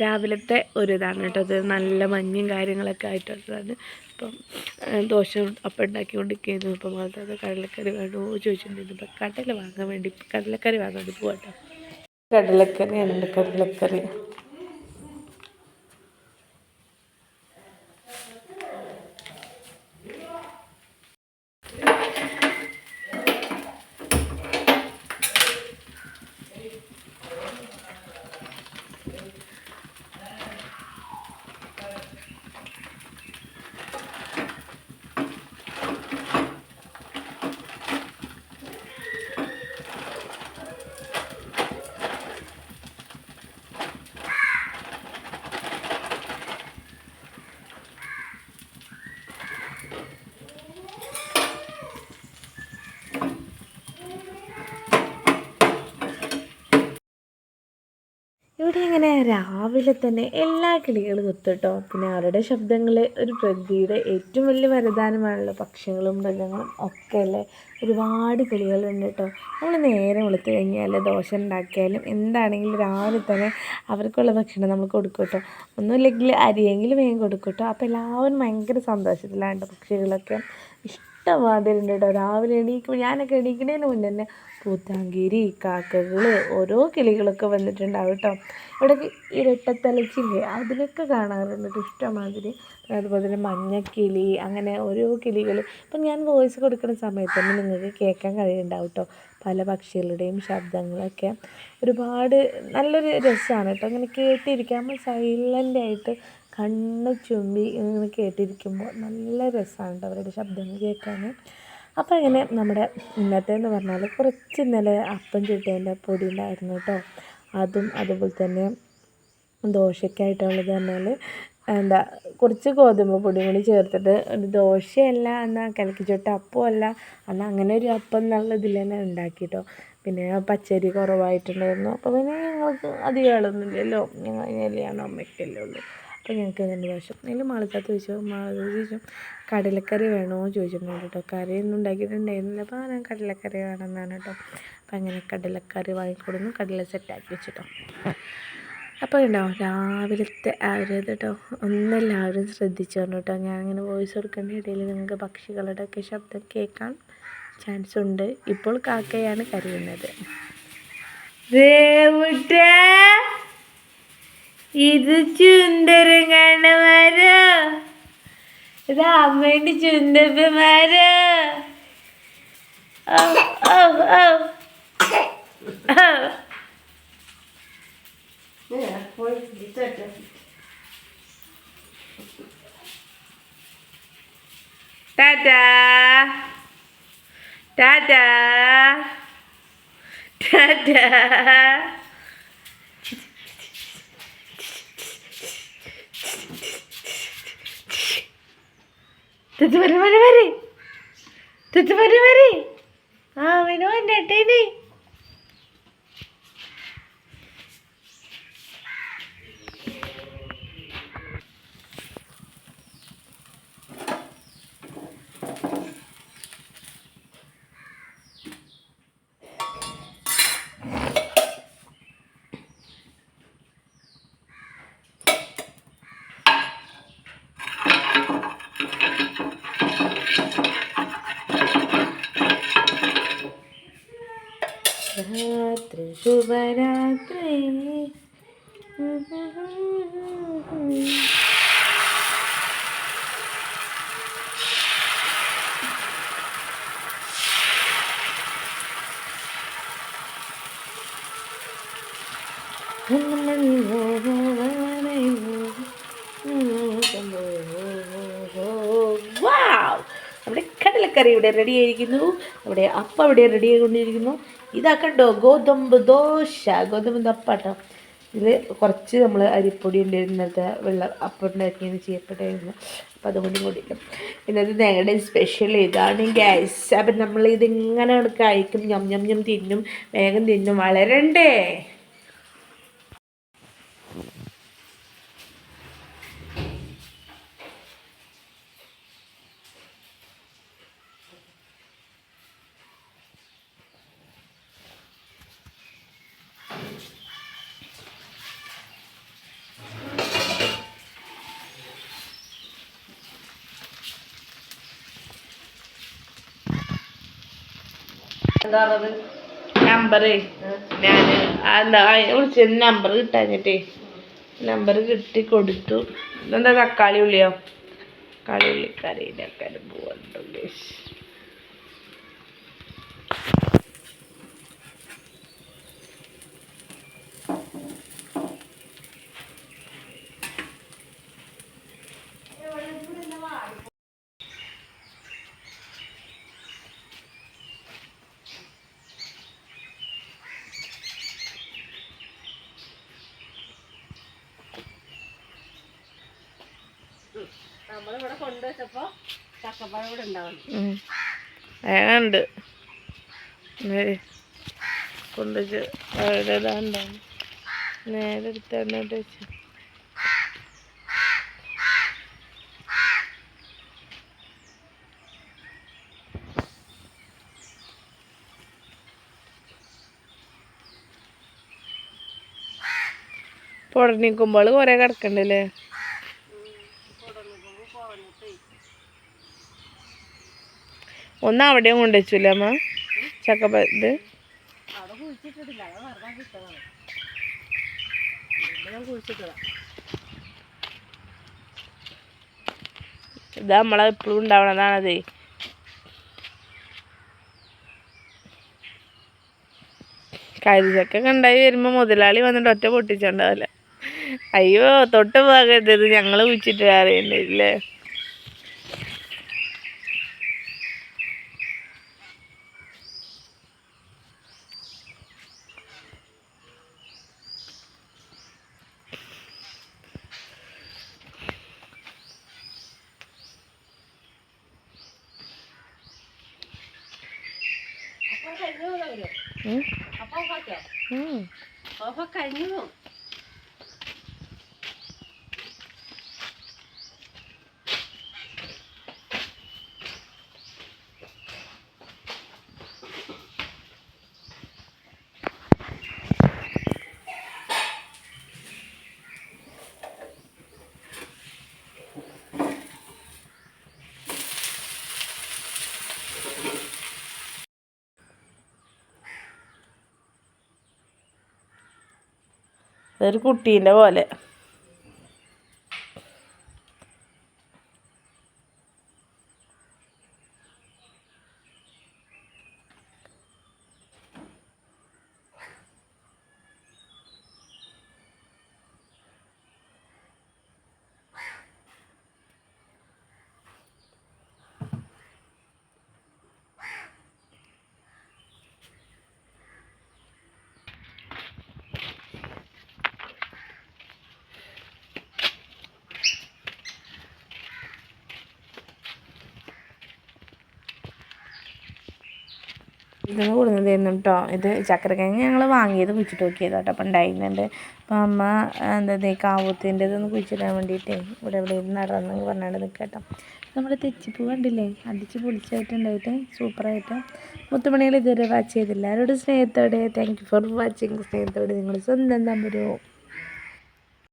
രാവിലത്തെ ഒരു ഇതാണ് കേട്ടോ. അത് നല്ല മഞ്ഞും കാര്യങ്ങളൊക്കെ ആയിട്ടുള്ളതാണ്. ഇപ്പം ദോശ അപ്പം ഉണ്ടാക്കിക്കൊണ്ടിരിക്കുന്നു. ഇപ്പം മാത്രം കടലക്കറി വേണോ ചോദിച്ചിട്ടുണ്ടായിരുന്നു. ഇപ്പം കടല വാങ്ങാൻ വേണ്ടി കടലക്കറി വാങ്ങാൻ വേണ്ടി പോകട്ടോ കടലക്കറിയാണ് കടലക്കറി. ഇങ്ങനെ രാവിലെ തന്നെ എല്ലാ കിളികളും ഒത്തിട്ടോ. പിന്നെ അവരുടെ ശബ്ദങ്ങൾ ഒരു പ്രകൃതിയുടെ ഏറ്റവും വലിയ വരദാനമാണല്ലോ. പക്ഷികളും മൃഗങ്ങളും ഒക്കെ അല്ലേ? ഒരുപാട് കിളികളുണ്ട് കേട്ടോ. നമ്മൾ നേരെ വെളുത്ത് കഴിഞ്ഞാൽ ദോശ ഉണ്ടാക്കിയാലും എന്താണെങ്കിലും രാവിലെ തന്നെ അവർക്കുള്ള ഭക്ഷണം നമ്മൾ കൊടുക്കും കേട്ടോ. ഒന്നുമില്ലെങ്കിൽ അരിയെങ്കിലും വേഗം കൊടുക്കും കേട്ടോ. അപ്പോൾ എല്ലാവരും ഭയങ്കര സന്തോഷത്തിലാണ് കേട്ടോ. പക്ഷികളൊക്കെ ഇഷ്ടമാതിരി ഉണ്ട് കേട്ടോ രാവിലെ എണീക്കുമ്പോൾ ഞാനൊക്കെ എണീക്കുന്നതിന് മുന്നേ തന്നെ പൂത്താങ്കിരി കാക്കകൾ ഓരോ കിളികളൊക്കെ വന്നിട്ടുണ്ടാവും കേട്ടോ ഇവിടെ ഇരട്ടത്തലച്ചില്ലേ അതിലൊക്കെ കാണാറുണ്ട് കേട്ടോ ഇഷ്ടമാതിരി അതുപോലെ തന്നെ മഞ്ഞക്കിളി അങ്ങനെ ഓരോ കിളികൾ ഇപ്പം ഞാൻ വോയിസ് കൊടുക്കുന്ന സമയത്ത് തന്നെ നിങ്ങൾക്ക് കേൾക്കാൻ കഴിയുന്നുണ്ടാവും കേട്ടോ പല പക്ഷികളുടെയും ശബ്ദങ്ങളൊക്കെ. ഒരുപാട് നല്ലൊരു രസമാണ് കേട്ടോ അങ്ങനെ കേട്ടിരിക്കാൻ സൈലന്റായിട്ട് കണ്ണ് ചുമ്പി ഇങ്ങനെ കേട്ടിരിക്കുമ്പോൾ നല്ല രസമാണ് അവരുടെ ശബ്ദങ്ങൾ കേൾക്കാൻ. അപ്പോൾ അങ്ങനെ നമ്മുടെ ഇന്നത്തെ എന്ന് പറഞ്ഞാൽ കുറച്ച് ഇന്നലെ അപ്പം ചുട്ടതിന്റെ പൊടി ഉണ്ടായിരുന്നു കേട്ടോ. അതും അതുപോലെ തന്നെ ദോശയ്ക്കായിട്ടുള്ളത് പറഞ്ഞാൽ എന്താ കുറച്ച് ഗോതമ്പ് പൊടി കൂടി ചേർത്തിട്ട് ഒരു ദോശയല്ല എന്നാൽ ചുട്ട അല്ല എന്നാൽ അങ്ങനെ ഒരു അപ്പം എന്നുള്ള ഇതിൽ തന്നെ ഉണ്ടാക്കി കേട്ടോ. പിന്നെ പച്ചരി കുറവായിട്ടുണ്ടായിരുന്നു. അപ്പോൾ പിന്നെ ഞങ്ങൾക്ക് അധികം ആളൊന്നുമില്ലല്ലോ. ഞങ്ങൾ അമ്മയ്ക്കല്ലേ ഉള്ളൂ. അപ്പോൾ ഞങ്ങൾക്ക് അങ്ങനെ പ്രാവശ്യം അതിൽ മാളിക്കാത്ത ചോദിച്ചു. മാളത്ത് ചോദിച്ചു കടലക്കറി വേണോ? ചോദിച്ചിട്ടുണ്ട് കേട്ടോ. കറിയൊന്നും ഉണ്ടാക്കിയിട്ടുണ്ടായിരുന്നില്ല. അപ്പോൾ ഞാൻ കടലക്കറി വേണമെന്നാണ് കേട്ടോ. അപ്പോൾ അങ്ങനെ കടലക്കറി വാങ്ങിക്കൊടുന്നു കടല സെറ്റാക്കി വെച്ചിട്ടോ. അപ്പോൾ ഉണ്ടാവും രാവിലത്തെ ആ കേട്ടോ. ഒന്നെല്ലാവരും ശ്രദ്ധിച്ചോണ്ട് കേട്ടോ. ഞാൻ അങ്ങനെ വോയിസ് കൊടുക്കേണ്ട ഇടയിൽ നിങ്ങൾക്ക് പക്ഷികളുടെ ഒക്കെ ശബ്ദം കേൾക്കാൻ ചാൻസ് ഉണ്ട്. ഇപ്പോൾ കാക്കയാണ് കരയുന്നത്. ദേവുട്ടേ ഇത് ചുണ്ടരങ്ങാണ് മരോ. ഇത് അമ്മേന്റെ ചുണ്ടപ്പ മരോ ഓ ഓ ഓ ഓ ടാറ്റാ. ടാറ്റാ. ടാറ്റാ. തുത്തു വരെ വരെ വരെ ആ വിനോ അട്ടേനെ. ശുഭരാത്രി കടലക്കറി ഇവിടെ റെഡി ആയിരിക്കുന്നു. നമ്മുടെ അപ്പം ഇവിടെ റെഡി ആയിക്കൊണ്ടിരിക്കുന്നു. ഇതാ കണ്ടോ ഗോതമ്പ് ദോശ ഗോതമ്പ് ദപ്പാട്ടോ. ഇതിൽ കുറച്ച് നമ്മൾ അരിപ്പൊടി ഉണ്ടായിരുന്നു ഇന്നത്തെ വെള്ള അപ്പം ഉണ്ടാക്കിയെന്ന് ചെയ്യപ്പെട്ടായിരുന്നു അപ്പം അതുകൊണ്ടും കൂടി. ഇന്നത്തെ ഞങ്ങളുടെ സ്പെഷ്യൽ ഇതാണ് ഗ്യാസ് അപ്പം നമ്മൾ ഇതിങ്ങനെ കഴിക്കും ഞം ഞം ഞം തിന്നും വേഗം തിന്നും. വളരണ്ടേ? എന്താ പറഞ്ഞത്? നമ്പറേ ഞാൻ എന്താ വിളിച്ചത് നമ്പർ കിട്ടാഞ്ഞിട്ടേ. നമ്പർ കിട്ടി കൊടുത്തു. ഇതെന്താ തക്കാളി ഉള്ളിയോ? തക്കാളി ഉള്ളി കറിയിലൊക്കെ നമ്മളിവിടെ കൊണ്ടുവച്ചപ്പോ അവിടെ നേരെ എടുത്തോണ്ട് പൊടനിക്കുമ്പോൾ കുറേ കിടക്കണ്ടല്ലേ? ഒന്ന് അവിടെയും കൊണ്ടുവച്ചില്ലേ അമ്മ? ചക്ക ഇത്? ഇത് നമ്മളെ എപ്പോഴും ഉണ്ടാവണതാണതേ. കരിചക്ക കണ്ടായി വരുമ്പോൾ മുതലാളി വന്നിട്ട് ഒറ്റ പൊട്ടിച്ചുണ്ടാവില്ല അയ്യോ തൊട്ട് പോകരുത് ഞങ്ങൾ കുഴിച്ചിട്ട് അറിയണ്ടില്ലേ കഴിഞ്ഞു പോകുന്നവര് ഉം. അപ്പൊ ഓഫാക്കിയോ ഉം. കഴിഞ്ഞു കുട്ടീന്റെ പോലെ. ഇതൊന്ന് തരുന്നു കേട്ടോ ഇത് ചക്കരക്കിഴങ്ങ് ഞങ്ങൾ വാങ്ങിയത് കുഴിച്ചിട്ട് നോക്കിയത് കേട്ടോ അപ്പം ഉണ്ടായിരുന്നുണ്ട്. അപ്പം അമ്മ എന്താ കാവൂത്തിന്റെ ഇതൊന്ന് കുഴിച്ചിടാൻ വേണ്ടിയിട്ടേ ഇവിടെ ഇവിടെ നടന്നു പറഞ്ഞാണ്ട് നിൽക്കട്ടോ നമ്മൾ തെച്ചിപ്പൂ കണ്ടില്ലേ? അടിച്ച് പൊളിച്ചായിട്ടുണ്ടായിട്ട് സൂപ്പറായിട്ട്. മുത്തുമണികൾ ഇതുവരെ വാച്ച് ചെയ്തില്ല. എല്ലാവരോടും സ്നേഹത്തോടെ താങ്ക് യു ഫോർ വാച്ചിങ് സ്നേഹത്തോടെ നിങ്ങൾ സ്വന്തം നമ്പരോ